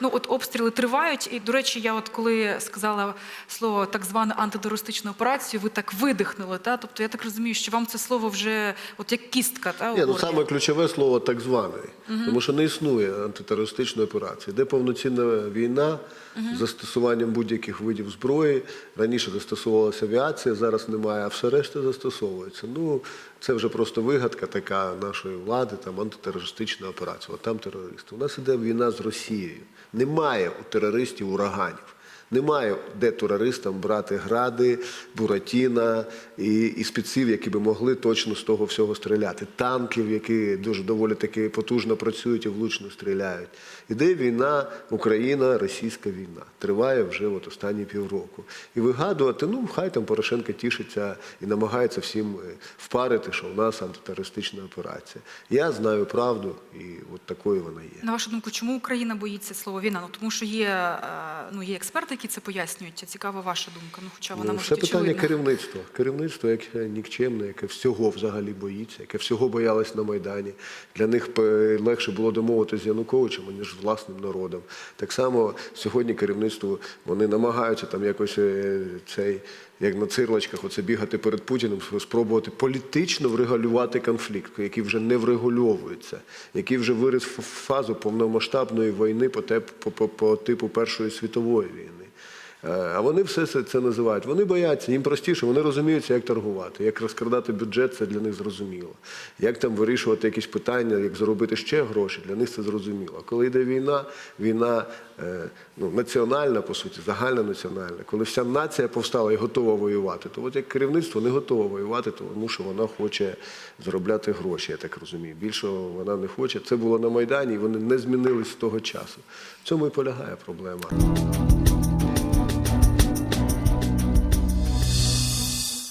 ну от обстріли тривають. І до речі, я от коли сказала слово так звана антитерористична операція, ви так видихнули. Та тобто я так розумію, що вам це слово вже от як кістка, та Ні, ну саме ключове слово так званий, тому що не існує антитерористичної операції. Де повноцінна війна з застосуванням будь-яких видів зброї. Раніше застосовувалася авіація, зараз немає, а все решта застосовується. Ну це вже просто вигадка така нашої влади, там антитерористична операція. От там терористи. У нас іде війна з Росією. Немає у терористів ураганів. Немає де терористам брати гради, буратіна і, і спеців, які би могли точно з того всього стріляти. Танків, які дуже доволі таки потужно працюють і влучно стріляють. Іде війна, Україна, російська війна. Триває вже от останні півроку. І вигадувати, ну хай там Порошенко тішиться і намагається всім е, впарити, що в нас антитерористична операція. Я знаю правду, і такою вона є. На вашу думку, чому Україна боїться слова війна? Ну тому що є е, ну є експерти, які це пояснюють. Цікава ваша думка. Ну хоча вона Ну, може Це питання очевидна. керівництва. Керівництво, яке нікчемне, яке всього взагалі боїться, яке всього боялось на Майдані. Для них легше було домовитися з Януковичем, ніж власним народом. Так само сьогодні керівництво вони намагаються там якось е, цей. Як на цирлочках, оце бігати перед Путіним, спробувати політично врегулювати конфлікт, який вже не врегульовується, який вже виріс в фазу повномасштабної війни по, теп- по, по, по типу Першої світової війни. Е, А вони все це, називають. Вони бояться, їм простіше, вони розуміються, як торгувати, як розкрадати бюджет, це для них зрозуміло. Як там вирішувати якісь питання, як заробити ще гроші, для них це зрозуміло. Коли йде війна, війна е, ну, національна, по суті, загальнонаціональна, коли вся нація повстала і готова воювати, то от як керівництво не готово воювати, тому що вона хоче заробляти гроші, я так розумію. Більшого вона не хоче. Це було на Майдані, і вони не змінились з того часу. В цьому і полягає проблема.